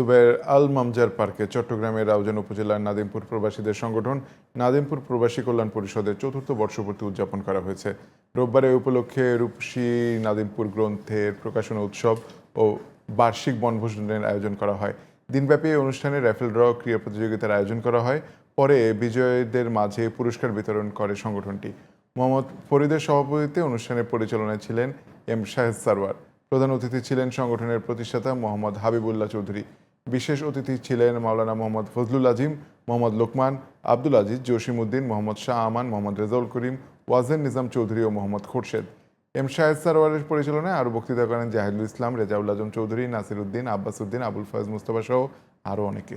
দুবাইয়ের আল মামজার পার্কে চট্টগ্রামের রাউজান উপজেলার নাদিমপুর প্রবাসীদের সংগঠন নাদিমপুর প্রবাসী কল্যাণ পরিষদের চতুর্থ বর্ষপূর্তি উদযাপন করা হয়েছে। রোববার এই উপলক্ষে রূপসী নাদিমপুর গ্রন্থের প্রকাশনা উৎসব ও বার্ষিক বনভোজনের আয়োজন করা হয়। দিনব্যাপী এই অনুষ্ঠানে র্যাফেল ড্র ক্রীড়া প্রতিযোগিতার আয়োজন করা হয়। পরে বিজয়ীদের মাঝে পুরস্কার বিতরণ করে সংগঠনটি। মোহাম্মদ ফরিদের সভাপতিত্বে অনুষ্ঠানের পরিচালনায় ছিলেন এম শাহেদ সারওয়ার। প্রধান অতিথি ছিলেন সংগঠনের প্রতিষ্ঠাতা মোহাম্মদ হাবিবুল্লাহ চৌধুরী। বিশেষ অতিথি ছিলেন মাওলানা মোহাম্মদ ফজলুল আজিম, মোহাম্মদ লোকমান, আব্দুল আজিজ, জসিমউদ্দিন, মোহাম্মদ শাহ আমান, মোহাম্মদ রেজাউল করিম, ওয়াজেন নিজাম চৌধুরী ও মোহাম্মদ খোরশেদ। এম শাহেদ সারওয়ারের পরিচালনায় আরও বক্তৃতা করেন জাহিদুল ইসলাম, রেজাউল আজম চৌধুরী নাসির উদ্দিন আব্বাস উদ্দিন আবুল ফয়েজ মুস্তফা সহ আরও অনেকে।